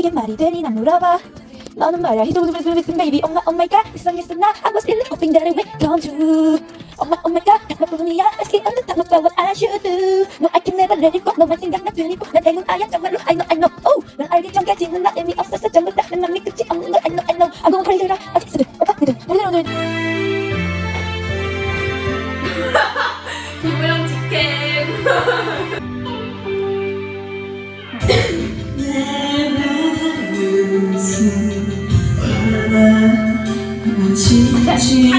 이게 말이 되니 난 물어봐 너는 말야 히도브브브브 베이비 엄마 오마이갓 이상했어 나 I was really hoping that it would come true 엄마 오마이갓 나뿐이야 Let's get on the top of what I should do No I can never let it go 너만 생각나 들리고 난 행운아야 정말로 I know I know oh 난 알기 전까지는 나 의미 없었어 전부 다내 맘이 끝이 없는 걸 I know I know I'm going crazy right 아티스트 오빠들 우리들 오늘 김우영 직캠. 다시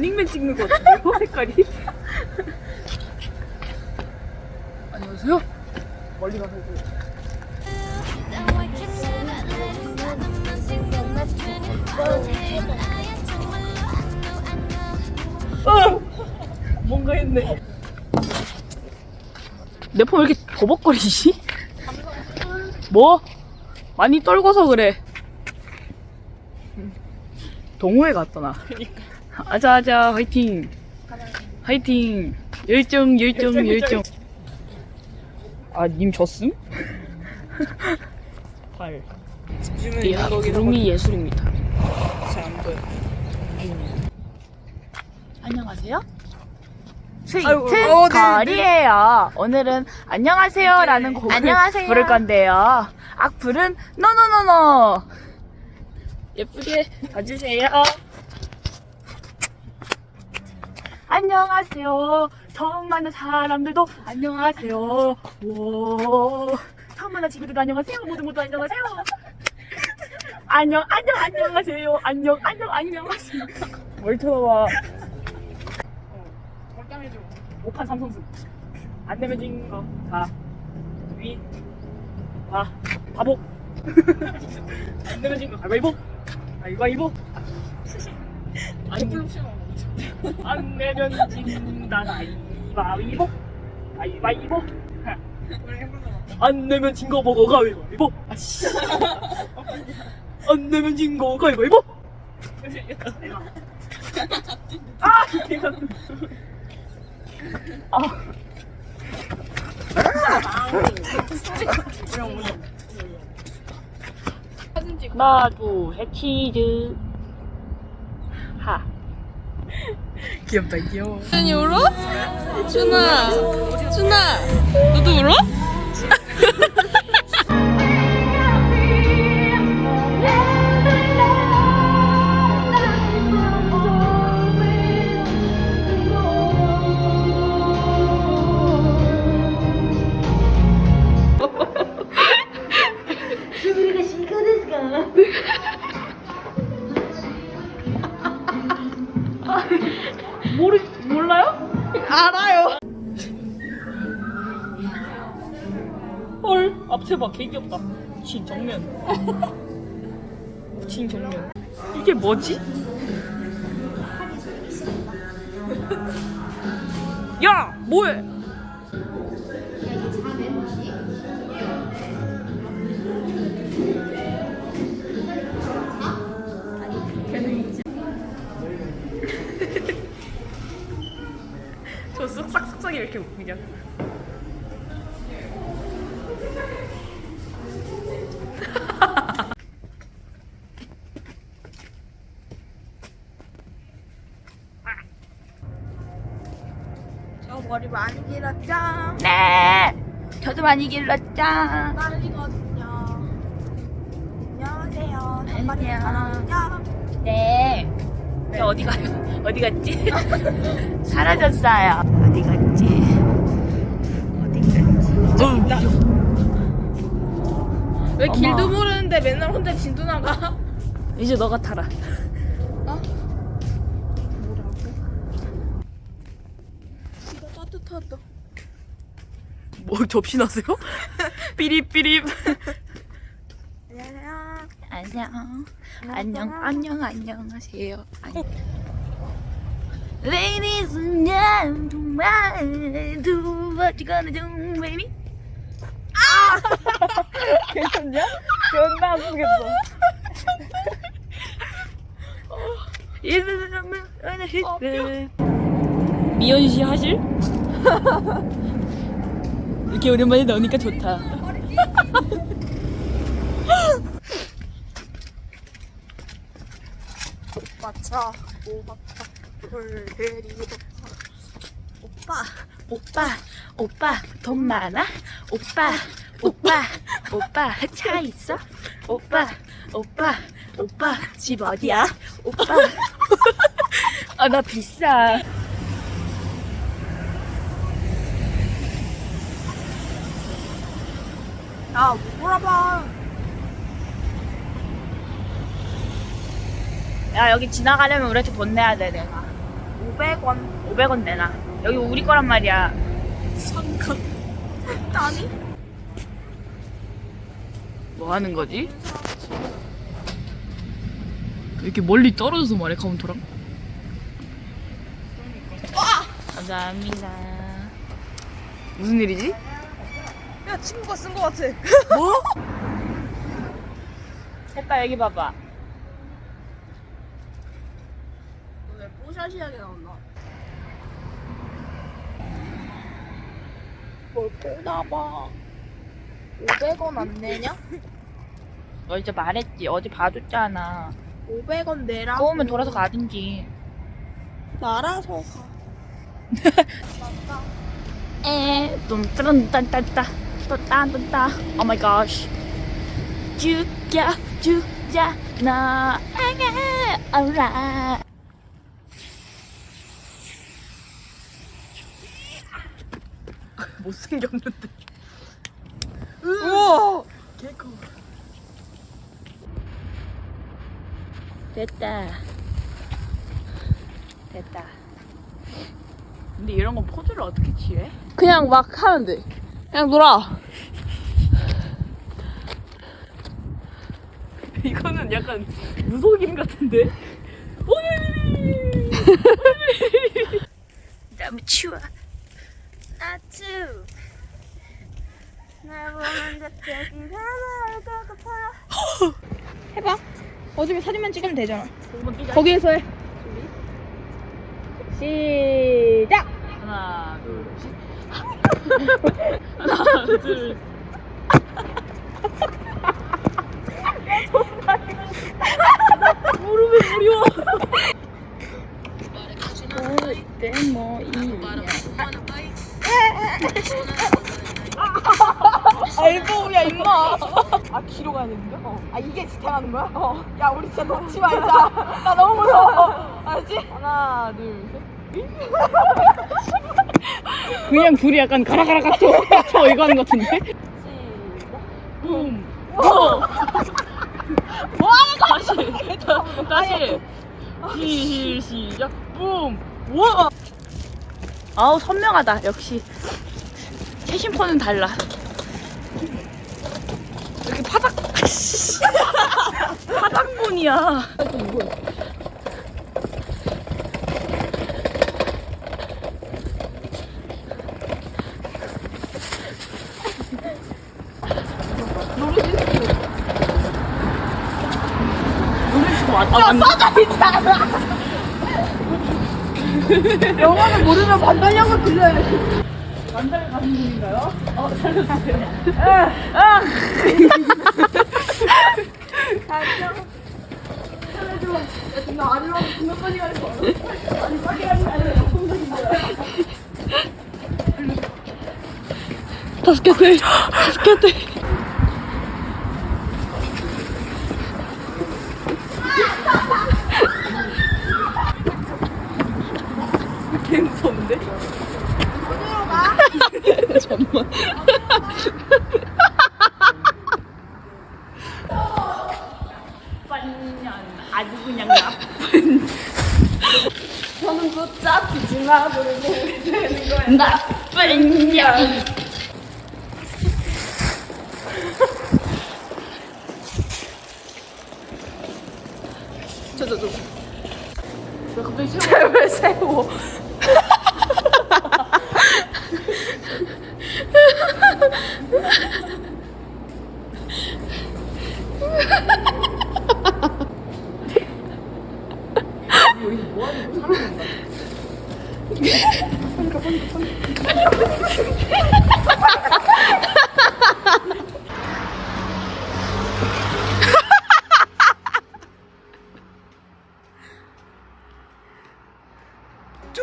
런닝맨 찍는 것 같은데 요? 색깔이? 안녕하세요. 멀리 가서 Now I can never let it go 너만 생각나 24 아예 정말로 I know I know 뭔가 했네. 내 폰 왜 이렇게 버벅거리지? 뭐? 많이 떨궈서 그래. 동호회 갔잖아. 아자아자 화이팅. 화이팅. 열정 열정 열정. 아 님 졌음? 발. 이야 구름이 예술입니다. 잘안 보여. 안녕하세요. 스위트 아이고, 어, 네, 거리예요. 오늘은 안녕하세요라는 곡을 안녕하세요. 부를 건데요. 악플은 노노노노. 예쁘게 봐주세요. 안녕하세요. 처음 만난 사람들도 안녕하세요. 오, 처음 만난 친구들도 안녕하세요. 모두 모두 안녕하세요. 안녕, 안녕, 안녕하세요. 안녕, 안녕, 안녕하세요. 뭘 쳐다봐. 오판 삼성승. 안 내면 진 거. 자, 위, 봐, 바보. 안 내면 진 거. 가위바위보. 가위바위보. 안, 안 내면 진다. 가위바위보. 가위바위보. 안 내면 진거 먹어. 가위바위보. 아씨. 안 내면 진 거 가위바위보. 아. 아. 하나, 둘, 셋, 치즈. 하. 귀엽다, 귀여워. 준이 울어? 준아, 준아, 너도 울어? 진 정면. 진 정면. 이게 뭐지? 야, 뭐해? 왜 이렇게 웃기냐? 머리 많이 길었죠? 네. 저도 많이 길렀죠. 딸이거든요. 안녕하세요. 단발이 사랑요. 네. 저 어디 가요? 어디 갔지? 사라졌어요. 어디 갔지? 어디 갔지? 왜 어머. 길도 모르는데 맨날 혼자 진도 나가? 이제 너가 타라. 이거 따뜻하다. 뭐 접시 나세요? 삐립삐립. 안녕하세요. 안녕. 안녕. 안녕. 안녕하세요. 안녕. Ladies and gentlemen, do what you gonna do, baby? 괜찮냐? 존나 아프겠어. 미연 씨 하실? 이렇게 오랜만에 나오니까 좋다. 맞춰. 오바파. 돌들이 오빠. 오빠, 오빠, 돈 많아? 오빠, 오빠, 오빠, 차 있어? 오빠, 오빠, 오빠, 집 어디야? 오빠. 아, 나 비싸. 야, 물어봐. 야, 여기 지나가려면 우리한테 돈 내야 돼, 내가. 500원. 500원 내놔. 여기 우리 거란 말이야. 아니? 뭐 하는 거지? 이렇게 멀리 떨어져서 말해 카운터랑? 감사합니다. 무슨 일이지? 야, 친구가 쓴 거 같아. 색깔 여기 봐봐. 왜 뽀샤시하게 나온다? 뭘 보나봐. 500원 안 내냐? 너 이제 말했지. 어제 봐줬잖아. 500원 내라고. 꼬우면 돌아서 가든지. 날아서 가. 에, 뚠따란딴딴따, 또딴딴따. Oh my gosh. 죽여, 죽여, 너에게 alright. 못생겼는데 우와! 됐다. 됐다. 근데 이런 건 포즈를 어떻게 취해? 그냥 막 하면 돼. 그냥 놀아. 이거는 약간 무속임 같은데? 오이! 너무 추워. 아추 날 보면 갑자기 하나를 꺾어봐 해봐. 어차피 사진만 찍으면 되잖아. 거기에서 해. 시작! 하나 둘셋 하나 둘뭐 이냐. 알보우야 임마. 아 가야 되는데? 어. 아 이게 진짜 하는 거야? 어. 야 우리 진짜 놓지 말자. 나 너무 무서워. 알지? 하나 둘셋 그냥 둘이 약간 가라가라가 쳐쳐 어, 이거 하는 것 같은데? 음. 오! 와 다시 다, 다시 시, 시, 시작. 붐. 와! 아우 선명하다. 역시. 최신폰은 달라. 이렇게 파닥 파닥본이야. 영어는 모르면 반달력을 들려야지. 다섯 개 돼. 다섯 개 돼. 개 무서운데? 빤년 아주 그냥 나쁜 저는 굿잡 비지마 부르고 되는 거야. 나쁜 년. 저저저. 왜 갑자기 새우? 왜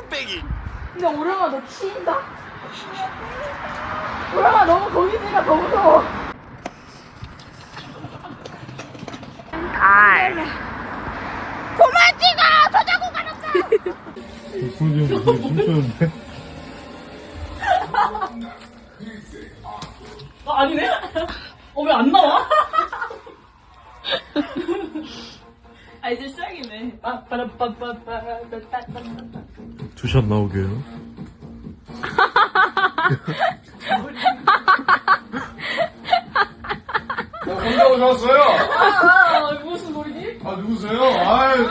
세워? 근데 오령아 너 치인다? 오령아 너무 거기 있으니까 더 무서워. 손이 좀 춤추는데? 아, 아니네? 어, 왜 안 나와? 아, 이제 시작이네. 아, 빠라빠빠빠라따따 투샷 나오게요. 어, 혼자 오셨어요? 아, 무슨 소리지? 아, 누구세요? 아이.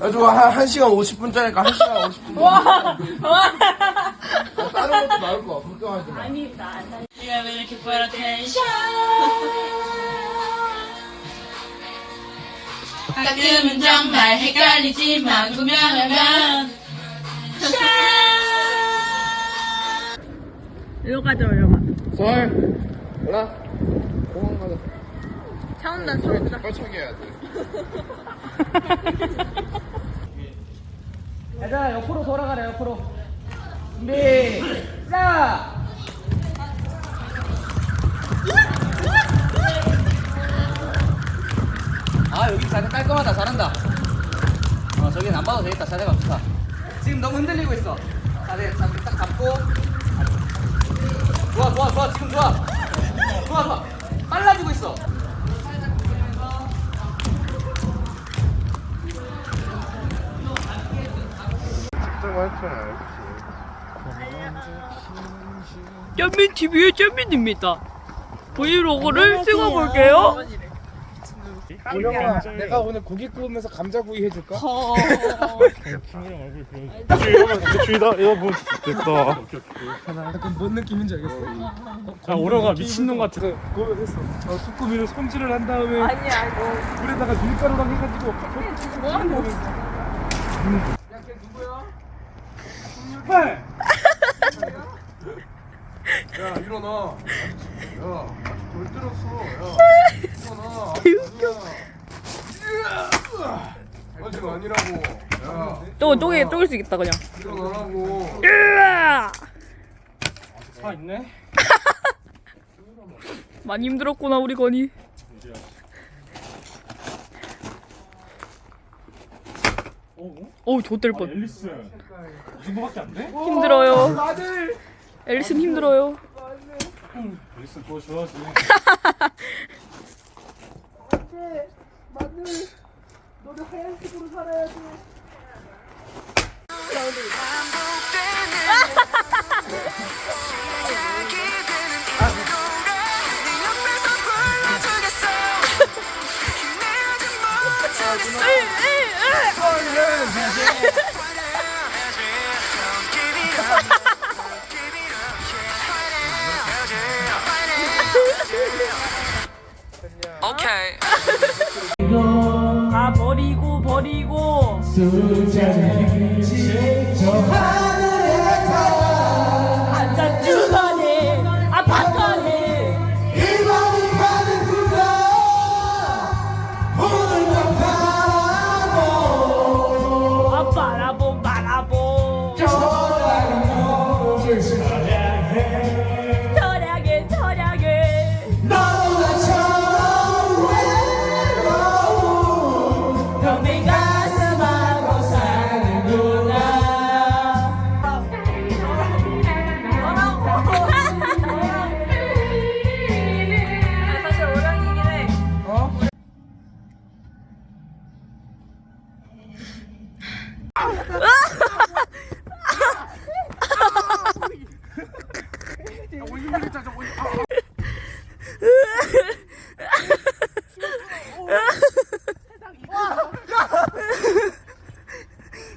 아, 저거 한, 한 시간 50분짜리니까 한 시간 50분. 와! 다른 것도 나올 거야. 걱정하지 마. 네가 왜 이렇게 보여라 텐션? 가끔은 정말 헷갈리지만 구명하면 일로 가자, 일로 가. 설! 올라. 공항 가자. 차 온다, 차 온다. 빨차게 해야 돼. 얘들아 옆으로 돌아가라 옆으로 준비 시작 아 여기 자세 깔끔하다. 잘한다. 어 저기는 안 봐도 되겠다. 자세가 좋다. 지금 너무 흔들리고 있어. 자세 자세 딱 잡고. 좋아 좋아 좋아. 지금 좋아. 좋아 좋아. 빨라지고 있어. 짠민 TV의 짠민입니다. 브이로그를 찍어볼게요. 우영아, 내가 오늘 고기 구우면서 감자구이 해줄까? 주의다. 이거 뭐, 됐다. 약간 뭔 느낌인지 알겠어? 아, 오려가 미친놈 같아. 그거 했어. 어, 쭈꾸미를 손질을 한 다음에 아니야, 이거. 물에다가 밀가루랑 해가지고 뭐 하는 거? 야, 걔 누구야? 빨! 야, 일어나. 야, 뭘 때렸어? 야. 개웃겨. 아직 아니라고. 야, 저거 쪼개 쪼갤 수 있겠다 그냥. 일어나라고. 으아! 아, 있네? 많이 힘들었구나 우리 건이. 어우 좆될 뻔. 앨리스. 이 정도밖에 안 돼? 힘들어요. 아들! 앨리스는 힘들어요. 앨리스 그거 좋아하지. 이제 마늘 너를 하얀색으로 살아야지. 아, 으, 으. 저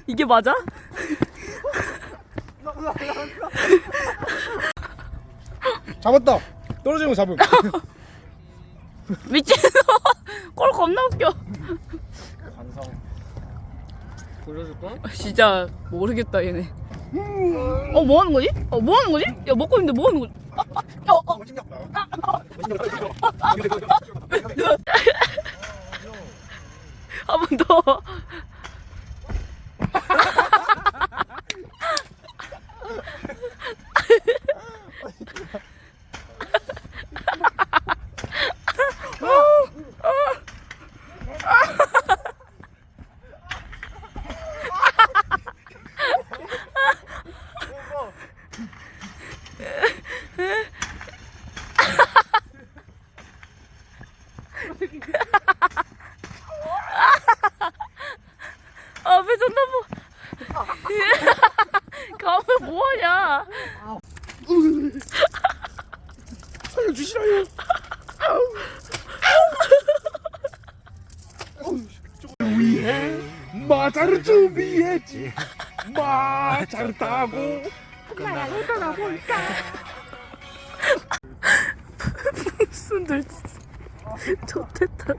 이게 맞아? 잡았다 떨어지는 거 잡음 미친놈 꼴 겁나 웃겨 보여줄까? 진짜 모르겠다 얘네 어 뭐 하는 거지? 어 뭐 하는 거지? 야 먹고 있는데 뭐 하는 거지? 아, 아, 어, 어. 한 번 더. 존나 뭐. 가면 뭐하냐? 살려주시라요. 위해 마자를 준비했지 마자를 타고. 순들 좋댔다.